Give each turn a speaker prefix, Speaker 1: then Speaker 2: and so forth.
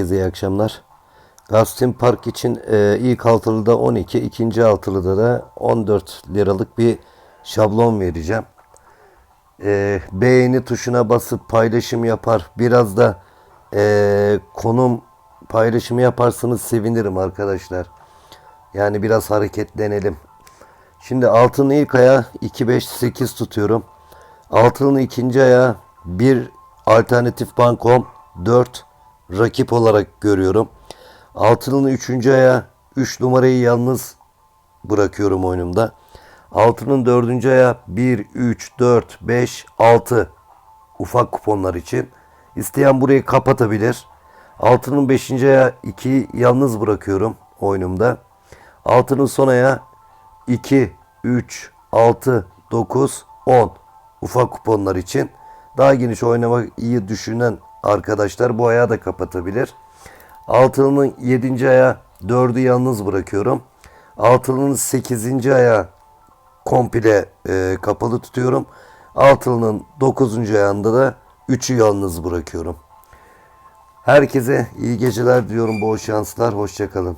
Speaker 1: herkese iyi akşamlar. Gazete Park için e, ilk altılıda 12, ikinci altılıda da 14 liralık bir şablon vereceğim. E, beğeni tuşuna basıp paylaşım yapar. Biraz da e, konum paylaşımı yaparsanız sevinirim arkadaşlar. Yani biraz hareketlenelim. Şimdi altının ilk ayağı 2, 5, 8 tutuyorum. Altının ikinci ayağı 1 alternatif bankom 4 rakip olarak görüyorum. Altının üçüncü ayağı 3 numarayı yalnız bırakıyorum oyunumda. Altının dördüncü ayağı 1, 3, 4, 5, 6 ufak kuponlar için. İsteyen burayı kapatabilir. Altının beşinci ayağı 2'yi yalnız bırakıyorum oyunumda. Altının son ayağı 2, 3, 6, 9, 10 ufak kuponlar için. Daha geniş oynamak iyi düşünen arkadaşlar bu ayağı da kapatabilir. Altının 7. ayağı 4'ü yalnız bırakıyorum. Altının 8. ayağı komple e, kapalı tutuyorum. Altının 9. ayağında da 3'ü yalnız bırakıyorum. Herkese iyi geceler diyorum. Bol şanslar. Hoşçakalın.